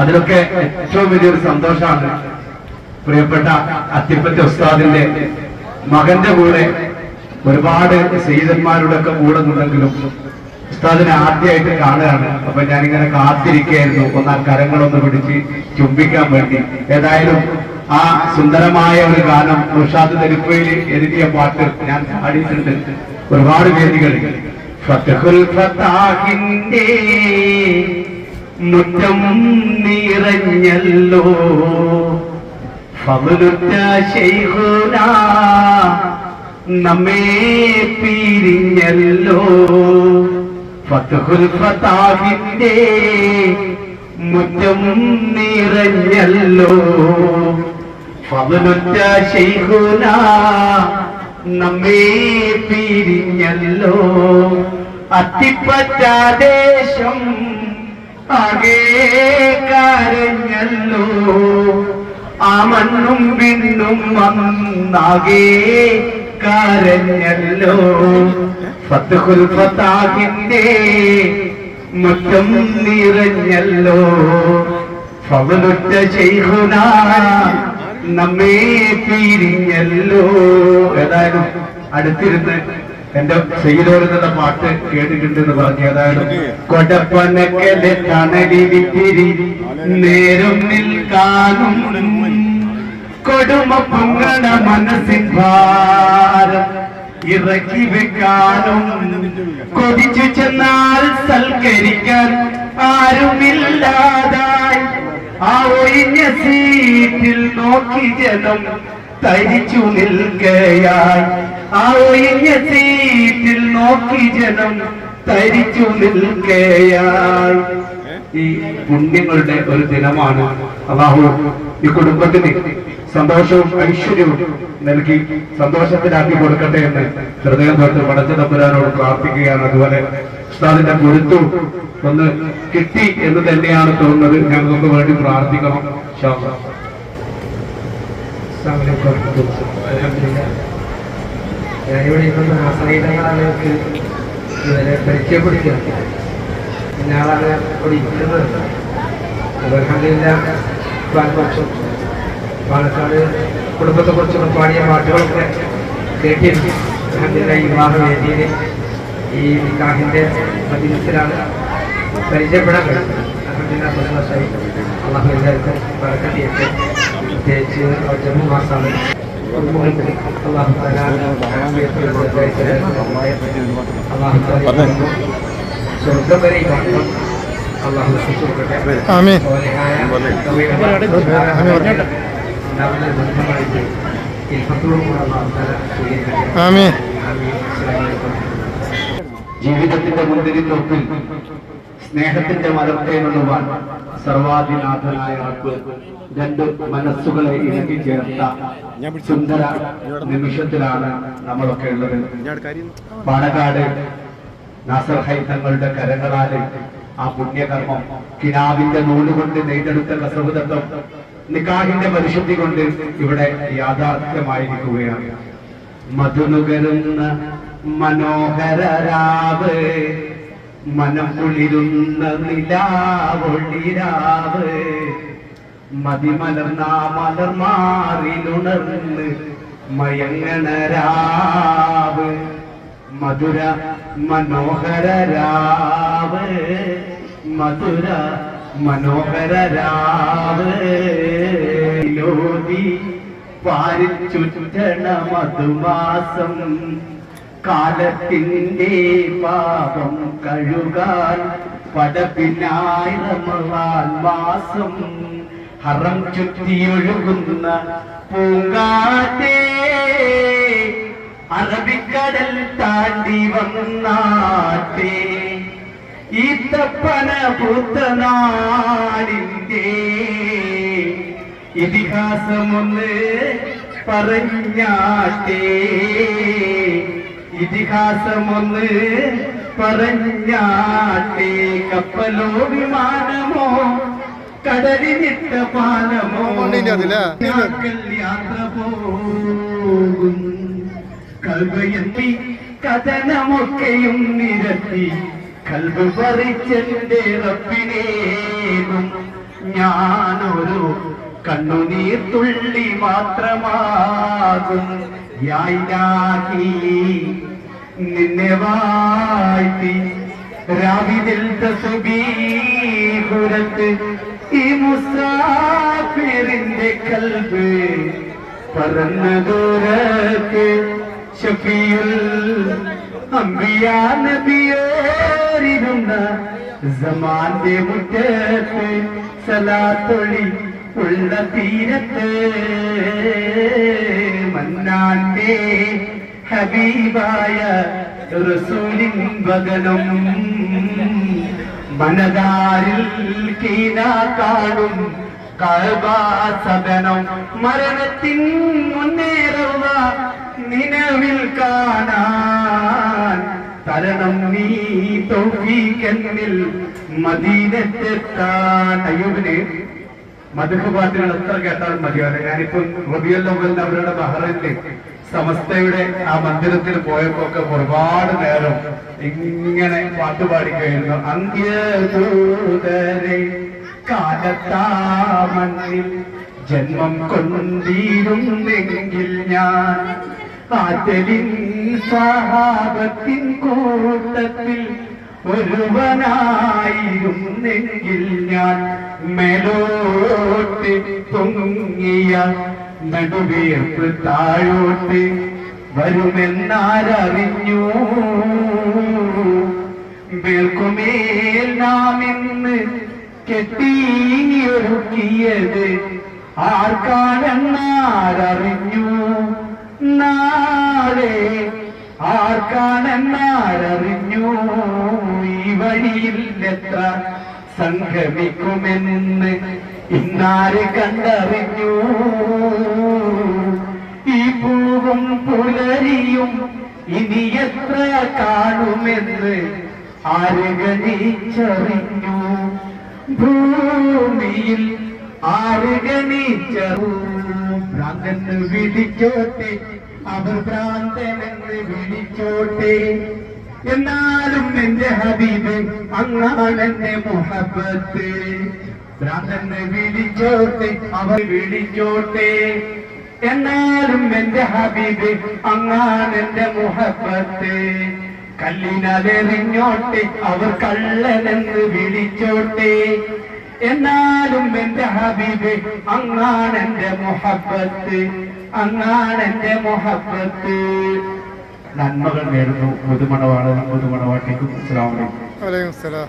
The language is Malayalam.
അതിലൊക്കെ ഏറ്റവും വലിയൊരു സന്തോഷമാണ് പ്രിയപ്പെട്ട അത്തിപ്പറ്റ ഉസ്താദിന്റെ മകന്റെ കൂടെ ഒരുപാട് സീതന്മാരുടെ ഒക്കെ കൂടെ നിന്നെങ്കിലും ഉസ്താദിനെ ആദ്യമായിട്ട് കാണുകയാണ്. അപ്പൊ ഞാനിങ്ങനെ കാത്തിരിക്കുകയായിരുന്നു. ഒന്ന് ആ കരങ്ങളൊന്ന് പിടിച്ച് ചുംബിക്കാൻ വേണ്ടി. ഏതായാലും ആ സുന്ദരമായ ഒരു ഗാനം ഉഷാദ് തെരുപ്പയിൽ എഴുതിയ പാട്ട് ഞാൻ പാടിയിട്ടുണ്ട്. ഒരുപാട് വേദികളിൽ. മുറ്റം നിറഞ്ഞല്ലോ. ഫവലുറ്റ ശൈഖുന നമ്മെ പിരിഞ്ഞല്ലോ. ഫതഹുൽ ഫതാഹിന്റെ മുറ്റം നിറഞ്ഞല്ലോ. ഫവലുറ്റ ശൈഹുന നമ്മെ പിരിഞ്ഞല്ലോ. അത്തിപ്പറ്റാദേശം കരഞ്ഞല്ലോ. ആ മണ്ണും പിന്നും വന്നാകെ കരഞ്ഞല്ലോ. ഫത്തുൽ ഫത്താഹിന്റെ മുറ്റം നിറഞ്ഞല്ലോ. ഫവലുറ്റ ചെയ്ഹുന നമ്മെ പിരിഞ്ഞല്ലോ. ഏതായാലും അടുത്തിരുന്ന് എന്റെ ചെയ്തോരുന്ന പാട്ട് കേട്ടിട്ടുണ്ട് എന്ന് പറഞ്ഞു. കൊടപ്പനക്കെ കൊടപ്പനക്കലെ തണലിരിത്തിരി നേരം നിൽക്കാനും കൊടുമ പൊങ്ങണ മനസ്സിൽ ഇറക്കി വെക്കാനും കൊതിച്ചു ചെന്നാൽ സൽക്കരിക്കാൻ ആരുമില്ലാതായി. ആ ഒഴിഞ്ഞ സീറ്റിൽ നോക്കി ജനം തരിച്ചു നിൽക്കയായി. ആ ഒഴിഞ്ഞ സീറ്റിൽ നോക്കി ജനം തരിച്ചു നിൽക്കയായി ഈ പുണ്യങ്ങളുടെ ഒരു ദിനമാണ്. അള്ളാഹു ഈ കുടുംബത്തിന് സന്തോഷവും ഐശ്വര്യവും നൽകി സന്തോഷത്തിലാക്കി കൊടുക്കട്ടെ എന്ന് ഹൃദയം തൊട്ട് പടച്ച തമ്പുരാനോട് പ്രാർത്ഥിക്കുകയാണ്. അതുപോലെ ഉസ്താദിന്റെ ഗുരുത്വം ഒന്ന് കിട്ടി എന്ന് തന്നെയാണ് തോന്നുന്നത്. ഞങ്ങൾക്ക് വേണ്ടി പ്രാർത്ഥിക്കണം. അല്ലാഹ്. ഞാനിവിടെ ഇരുന്ന ആശ്രയികളാണ് ഇവരെ പരിചയപ്പെടുത്തിയത് പിന്നെ ആളാണ് ഇവിടെ ഇരിക്കുന്നത് അലഹമില്ല പാൽപക്ഷം പാലക്കാട് കുടുംബത്തെക്കുറിച്ചൊക്കെ പാടിയ പാട്ടുകളൊക്കെ കേട്ടിരുന്നു അലഹമില്ല ഈ വിവാഹവേദിയിൽ ഈ നിക്കാഹിന്റെ മതിലത്തിലാണ് പരിചയപ്പെടാൻ കഴിയും അലഹമില്ല സന്തോഷമായി അള്ളാഹു എല്ലാവർക്കും പറക്കട്ടിയൊക്കെ പ്രത്യേകിച്ച് ജമ്മു മാസമാണ് അള്ളാഹു തആല അള്ളാഹു തആല സ്വർഗം സ്നേഹത്തിന്റെ മലർത്തേനുള്ളുവാൻ സർവാധിനാഥനായ ആൾക്ക് രണ്ട് മനസ്സുകളെ ഇണക്കി ചേർത്ത സുന്ദര നിമിഷത്തിലാണ് നമ്മളൊക്കെ ഉള്ളത്. പാണക്കാട് നാസർ ഹൈ തങ്ങളുടെ കരങ്ങളാൽ ആ പുണ്യകർമ്മം കിനാവിന്റെ നൂലുകൊണ്ട് നെയ്തെടുത്ത കസവുതത്വം നിക്കാഹിന്റെ പരിശുദ്ധി കൊണ്ട് ഇവിടെ യാഥാർത്ഥ്യമായിരിക്കുകയാണ്. മധുനുകരുന്ന മനോഹര രാവ് മനം കുളിരുന്ന നിലാവൊളിരാവ് മതിമലർന്ന മലർമാറിലുണർന്ന് മാറിലുണർന്ന് മയങ്ങണരാവ്. മധുര മനോഹര രാവ് മധുര മനോഹര രാവ് ലോതി പാരിൽ ചുറ്റണ മധുമാസം കാലത്തിന്റെ പാപം കഴുകാൻ പടപ്പിനായി റമളാൻ മാസം ഹറം ചുറ്റിയൊഴുകുന്ന പൂങ്കാറ്റേ അറബിക്കടൽ താണ്ടി വന്നാട്ടെ ഈത്തപ്പന പൂത്തനാടിന്റെ ഇതിഹാസമൊന്ന് പറഞ്ഞാട്ടെ ഇതിഹാസമൊന്ന് പറഞ്ഞാട്ടെ കപ്പലോ വിമാനമോ കടലിനിട്ട പാലമോ യാത്ര പോകും. കൽവയെത്തി കഥനമൊക്കെയും നിരത്തി കൽവ് പറിച്ചെന്റെ റബ്ബിനേകും ഞാനൊരു കണ്ണുനീർ തുള്ളി മാത്രമാകും. നിന്നെ വാഴ്ത്തി. രാവിതിൽ തസുബീഹുരത്ത് ഈ മുസാഫിറിന്റെ കൽബ് പറന്ന ദൂരത്ത് ഷഫിയുൽ അമ്പിയാ നബിയേറിരുന്ന സമാന്റെ മുറ്റത്ത് സലാത്തൊളി ഉള്ള തീരത്ത് മന്നാന്റെ ഹബീബായ റസൂലിൻ വദനം മനതാരിൽ കീന കാണും കൽബാസദനം മരണത്തിൻ മുന്നേറുക നിലവിൽ കാണാൻ തരണം നീ തൗഫീഖെന്നിൽ മദീനത്തെത്താൻ അയ്യൂബിന് മധുഹ പാട്ടുകൾ എത്ര കേട്ടാലും മതിയാവില്ല ഞാനിപ്പോ റബിയല്ലോവലിന് അവരുടെ ബഹ്റൈനിൽ സമസ്തയുടെ ആ മന്ദിരത്തിൽ പോയപ്പോ ഒക്കെ ഒരുപാട് നേരം ഇങ്ങനെ പാട്ടുപാടി കഴിയുന്നു അന്ത്യദൂതരെ കാലത്താ മണ്ണിൽ ജന്മം കൊണ്ടിരുന്നെങ്കിൽ ഞാൻ ആറ്റലിൻ സഹാബത്തിൻ കൂട്ടത്തിൽ ഒരുവനായിരുന്നെങ്കിൽ ഞാൻ മേലോട്ട് പൊങ്ങിയ നടുവേർപ്പ് താഴോട്ട് വരുമെന്നാരറിഞ്ഞു. മേൽക്കുമേൽ നാം ഇന്ന് കെട്ടിയൊരുക്കിയത് ആർക്കാണെന്നാരറിഞ്ഞു. നാളെ ആർക്കാണെന്നാരറിഞ്ഞു ഈ വഴിയിൽ എത്ര സംഗമിക്കുമെന്ന് ഇന്നാര് കണ്ടറിഞ്ഞു? ഈ പൂവും പുലരിയും ഇനി എത്ര കാണുമെന്ന് ആര് ഗണിച്ചറിഞ്ഞു? ഭൂമിയിൽ ആര് ഗണിച്ചറു ഭ്രാന്തന് വിളിച്ചോട്ടെ അവർ ഭ്രാന്തനെന്ന് വിളിച്ചോട്ടെ എന്നാലും എന്റെ ഹബീബ് അങ്ങാണ് എന്റെ മുഹബത്ത്. ഭ്രാന്തനെ വിളിച്ചോട്ടെ അവർ വിളിച്ചോട്ടെ. എന്നാലും എന്റെ ഹബീബ് അങ്ങാണ് എന്റെ മുഹബത്ത്. കല്ലിനലെറിഞ്ഞോട്ടെ അവർ കള്ളനെന്ന് വിളിച്ചോട്ടെ. എന്നാലും എന്റെ ഹബീബ് അങ്ങാണ് എന്റെ മുഹബത്ത് അങ്ങാണ് എന്റെ മുഹബത്ത് നന്മകൾ നേരുന്നു. പുതുമണവാണ് പുതുമണവാട്ടിക്കും അസ്സലാമു അലൈക്കും. വലൈക്കും സലാം